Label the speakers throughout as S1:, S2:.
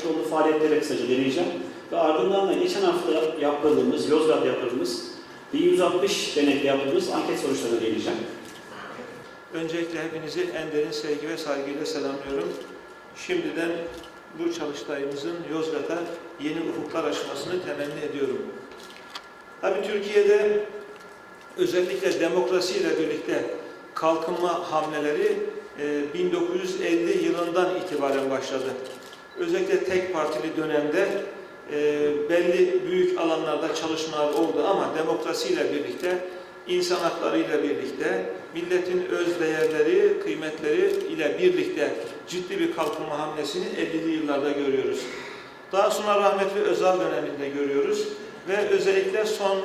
S1: yapmış olduğu faaliyetleri kısaca deneyeceğim. Ve ardından da geçen hafta yaptırdığımız, Yozgat yaptırdığımız 1160 denekle yaptığımız anket sonuçlarına değineceğim.
S2: Öncelikle hepinizi en derin sevgi ve saygıyla selamlıyorum. Şimdiden bu çalıştayımızın Yozgat'a yeni ufuklar açmasını temenni ediyorum. Tabii Türkiye'de özellikle demokrasiyle birlikte kalkınma hamleleri e, 1950 yılından itibaren başladı. Özellikle tek partili dönemde e, belli büyük alanlarda çalışmalar oldu ama demokrasiyle birlikte insan hakları ile birlikte, milletin öz değerleri, kıymetleri ile birlikte ciddi bir kalkınma hamlesini 50'li yıllarda görüyoruz. Daha sonra rahmetli Özal döneminde görüyoruz ve özellikle son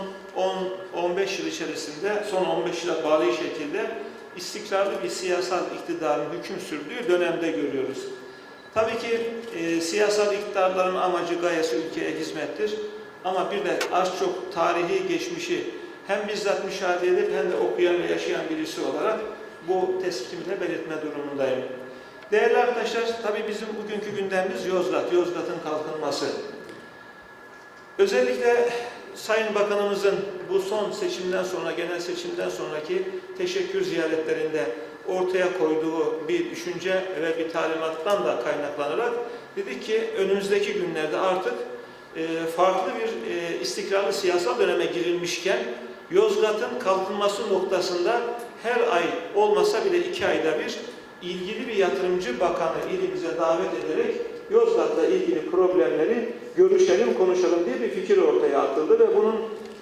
S2: 10-15 yıl içerisinde, son 15 yıla bağlı şekilde istikrarlı bir siyasal iktidarın hüküm sürdüğü dönemde görüyoruz. Tabii ki e, siyasal iktidarların amacı gayesi ülkeye hizmettir. Ama bir de az çok tarihi geçmişi hem bizzat müşahede edip hem de okuyan ve yaşayan birisi olarak bu tespitimi de belirtme durumundayım. Değerli arkadaşlar, tabii bizim bugünkü gündemimiz Yozgat, Yozgat'ın kalkınması. Özellikle Sayın Bakanımızın bu son seçimden sonra, genel seçimden sonraki teşekkür ziyaretlerinde ortaya koyduğu bir düşünce ve bir talimattan da kaynaklanarak dedik ki önümüzdeki günlerde artık e, farklı bir e, istikrarlı siyasal döneme girilmişken Yozgat'ın kalkınması noktasında her ay olmasa bile iki ayda bir ilgili bir yatırımcı bakanı ilimize davet ederek Yozgat'la ilgili problemleri görüşelim, konuşalım diye bir fikir ortaya atıldı ve bunun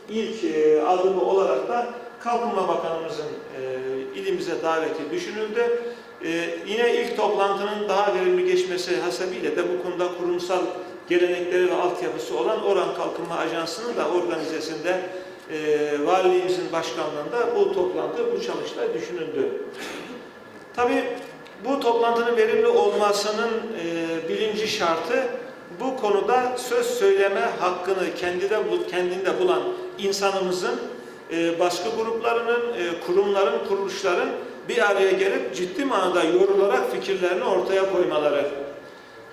S2: ilk e, adımı olarak da Kalkınma Bakanımızın e, ilimize daveti düşünüldü. E, yine ilk toplantının daha verimli geçmesi hasebiyle de bu konuda kurumsal gelenekleri ve altyapısı olan Oran Kalkınma Ajansı'nın da organizesinde e, valiliğimizin başkanlığında bu toplantı, bu çalıştay düşünüldü. Tabii bu toplantının verimli olmasının e, birinci şartı bu konuda söz söyleme hakkını kendinde, kendinde bulan insanımızın, e, gruplarının, e, kurumların, kuruluşların bir araya gelip ciddi manada yorularak fikirlerini ortaya koymaları.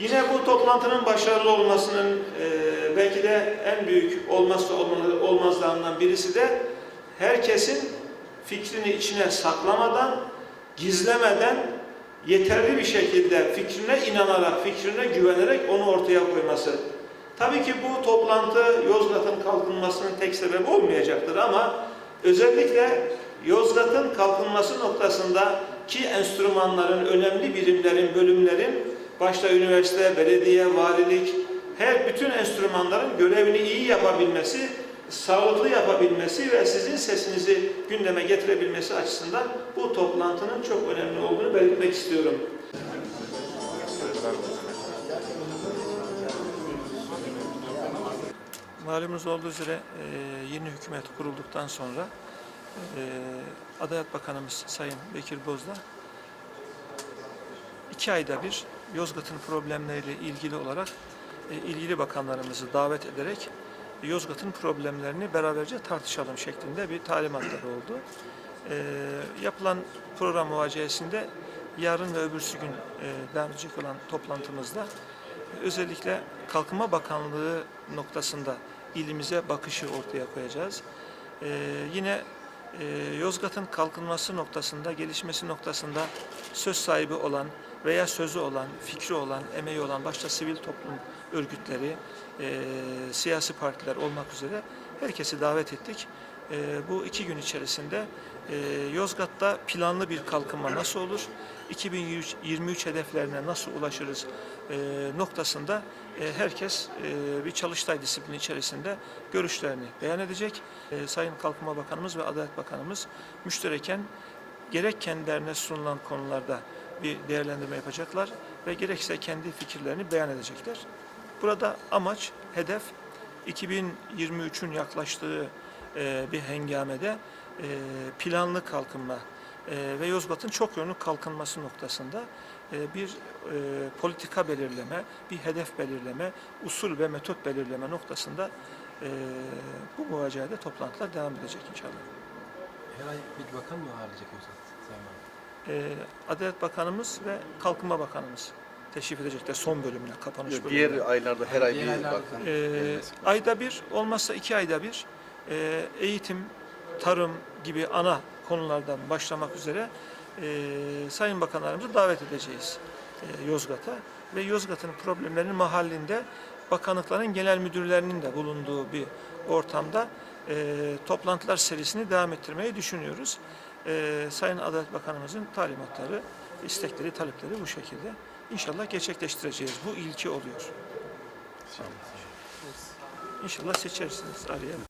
S2: Yine bu toplantının başarılı olmasının e, belki de en büyük olmazsa olmaz- olmazlarından birisi de herkesin fikrini içine saklamadan, gizlemeden yeterli bir şekilde fikrine inanarak, fikrine güvenerek onu ortaya koyması. Tabii ki bu toplantı Yozgat'ın kalkınmasının tek sebebi olmayacaktır ama özellikle Yozgat'ın kalkınması noktasında ki enstrümanların, önemli birimlerin, bölümlerin başta üniversite, belediye, valilik, her bütün enstrümanların görevini iyi yapabilmesi, sağlıklı yapabilmesi ve sizin sesinizi gündeme getirebilmesi açısından bu toplantının çok önemli olduğunu belirtmek istiyorum. Malumunuz olduğu üzere e, yeni hükümet kurulduktan sonra e, Adalet Bakanımız Sayın Bekir Bozdağ iki ayda bir Yozgat'ın problemleriyle ilgili olarak e, ilgili bakanlarımızı davet ederek Yozgat'ın problemlerini beraberce tartışalım şeklinde bir talimatları oldu. Yapılan program muvaciyesinde yarın ve öbürsü gün e, devam edecek olan toplantımızda özellikle Kalkınma Bakanlığı noktasında ilimize bakışı ortaya koyacağız. E, yine e, Yozgat'ın kalkınması noktasında, gelişmesi noktasında söz sahibi olan veya sözü olan, fikri olan, emeği olan başta sivil toplum örgütleri, e, siyasi partiler olmak üzere herkesi davet ettik. E, bu iki gün içerisinde e, Yozgat'ta planlı bir kalkınma nasıl olur, 2023 hedeflerine nasıl ulaşırız e, noktasında e, herkes bir çalıştay disiplini içerisinde görüşlerini beyan edecek. Sayın Kalkınma Bakanımız ve Adalet Bakanımız müştereken gerek kendilerine sunulan konularda bir değerlendirme yapacaklar ve gerekse kendi fikirlerini beyan edecekler. Burada amaç, hedef 2023'ün yaklaştığı e, bir hengamede e, planlı kalkınma e, ve Yozgat'ın çok yönlü kalkınması noktasında e, bir e, politika belirleme, bir hedef belirleme, usul ve metot belirleme noktasında e, bu muvaciyede toplantılar devam edecek inşallah.
S3: Her ay bir bakan mı ağırlayacak Valim?
S2: e, Adalet Bakanımız ve Kalkınma Bakanımız. Teşrif edecekler son bölümüne, kapanış
S4: Yok,
S2: bölümüne.
S4: diğer aylarda her ay
S3: Diğer
S4: bir bakım.
S2: Ee, ayda bir, olmazsa iki ayda bir e, eğitim, tarım gibi ana konulardan başlamak üzere e, Sayın Bakanlarımızı davet edeceğiz e, Yozgat'a. Ve Yozgat'ın problemlerinin mahallinde bakanlıkların genel müdürlerinin de bulunduğu bir ortamda e, toplantılar serisini devam ettirmeyi düşünüyoruz. E, Sayın Adalet Bakanımızın talimatları, istekleri, talepleri bu şekilde. İnşallah gerçekleştireceğiz. Bu ilki oluyor. İnşallah seçersiniz araya.